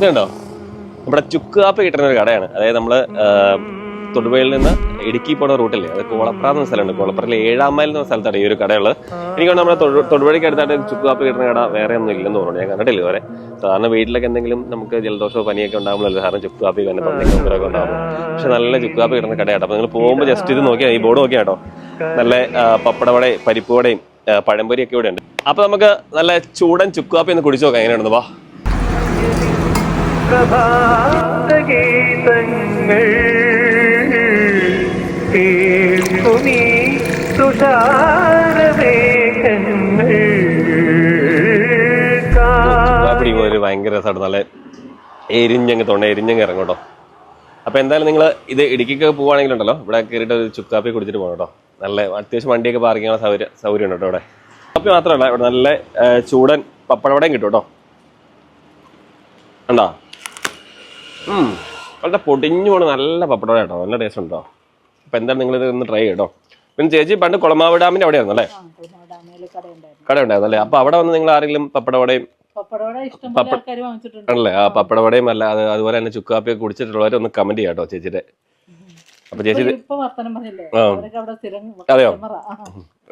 ഇതുണ്ടോ? നമ്മുടെ ചുക്ക് കാപ്പി കിട്ടുന്ന ഒരു കടയാണ്. അതായത് നമ്മൾ ആ, തൊടുപുഴയിൽ നിന്ന് ഇടുക്കി പോണ റൂട്ടില്ലേ? അത് കോളപ്ര എന്ന സ്ഥലമുണ്ട്. കോളപ്രയിലെ ഏഴാം മൈൽ എന്ന സ്ഥലത്താണ് ഈ ഒരു കടയുള്ളത്. എനിക്ക് നമ്മുടെ തൊടു- തൊടുപുഴയ്ക്ക് അടുത്തായിട്ട് ചുക്ക് കാപ്പി കിട്ടുന്ന കട വേറെ ഒന്നും ഇല്ലെന്ന് തോന്നുന്നു. ഞാൻ കണ്ടിട്ടില്ല ഇതുവരെ. സാധാരണ വീട്ടിലൊക്കെ എന്തെങ്കിലും നമുക്ക് ജലദോഷമോ പനിയൊക്കെ ഉണ്ടാകുമ്പോഴല്ലോ സാധാരണ ചുക്ക് കാപ്പി തന്നെ ഒക്കെ ഉണ്ടാകും. പക്ഷെ നല്ല ചുക്ക് കാപ്പി കിട്ടുന്ന കടയാട്ടോ. അപ്പൊ നിങ്ങൾ പോകുമ്പോൾ ജസ്റ്റ് ഇത് നോക്കിയാൽ ഈ ബോർഡ് നോക്കിയാ കേട്ടോ. നല്ല പപ്പടവടയും പരിപ്പുവടയും പഴംപൊരിയൊക്കെ ഇവിടെ ഉണ്ട്. അപ്പൊ നമുക്ക് നല്ല ചൂടൻ ചുക്ക് കാപ്പി ഒന്ന് കുടിച്ചു നോക്കാം. എങ്ങനെയാണെന്ന് വാ. പ്രഭാതഗീതങ്ങൾ കേൾക്കുമീ തുഷാരമേഘങ്ങൾ ഒരു ഭയങ്കര രസമാണ് നല്ല എരിഞ്ഞങ്ങ് തൊണ്ട എരിഞ്ഞങ്ങ് ഇറങ്ങും കേട്ടോ. അപ്പൊ എന്തായാലും നിങ്ങൾ ഇത് ഇടുക്കിക്ക് പോവാണെങ്കിലുണ്ടല്ലോ. ഇവിടെ കയറിയിട്ട് ഒരു ചുക്കാപ്പി കുടിച്ചിട്ട് പോകണം കേട്ടോ. നല്ല അത്യാവശ്യം വണ്ടിയൊക്കെ ചെയ്യാനുള്ള സൗകര്യം സൗകര്യം ഉണ്ട് കേട്ടോ ഇവിടെ. കാപ്പി മാത്രമല്ല ഇവിടെ നല്ല ചൂടൻ പപ്പടവടയും കിട്ടും കേട്ടോ. കണ്ടോ? ഉം വളരെ പൊടിഞ്ഞു പോണ നല്ല പപ്പടം കേട്ടോ. നല്ല ടേസ്റ്റ് ഉണ്ടോ? അപ്പൊ എന്താണ് നിങ്ങൾ ഇത് ഒന്ന് ട്രൈ ചെയ്യട്ടോ പിന്നെ ചേച്ചി പണ്ട് കുളമാവ് ഡാമിന്റെ അവിടെയായിരുന്നു അല്ലേ ഡാമേൽ കടയുണ്ടായിരുന്നു. കട ഉണ്ടായിരുന്നു അല്ലേ അപ്പൊ അവിടെ വന്ന് നിങ്ങൾ ആരെങ്കിലും പപ്പടവടയും ആണല്ലേ? ആ പപ്പടവടയും അല്ല അതുപോലെ തന്നെ ചുക്കാപ്പിയൊക്കെ കുടിച്ചിട്ടുള്ളവരെ ഒന്ന് കമന്റ് ചെയ്യാട്ടോ ചേച്ചിയുടെ. അപ്പൊ ചേച്ചി. അവിടെ അതെയോ?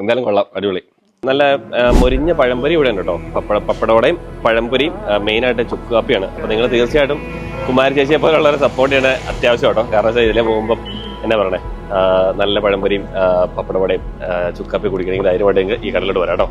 എന്തായാലും കൊള്ളാം അടിപൊളി. നല്ല മുരിഞ്ഞ മൊരിഞ്ഞ പഴംപൊരി ഇവിടെ ഉണ്ട് കേട്ടോ. പപ്പട പപ്പടവടയും പഴംപൊരിയും മെയിനായിട്ട് ചുക്കാപ്പിയാണ് അപ്പൊ നിങ്ങൾ തീർച്ചയായിട്ടും കുമാരി ചേച്ചിയെ പോലുള്ളവരെ സപ്പോർട്ട് ചെയ്യണ അത്യാവശ്യം കേട്ടോ കാരണം വെച്ചാൽ ഇതിലെ പോകുമ്പോൾ എന്നാ പറയണേ? നല്ല പഴംപൊരിയും പപ്പടവടയും ചുക്കാപ്പി കുടിക്കണമെങ്കിൽ ധൈര്യമായിട്ട് ഈ കടലിലോട്ട് വരാം കേട്ടോ.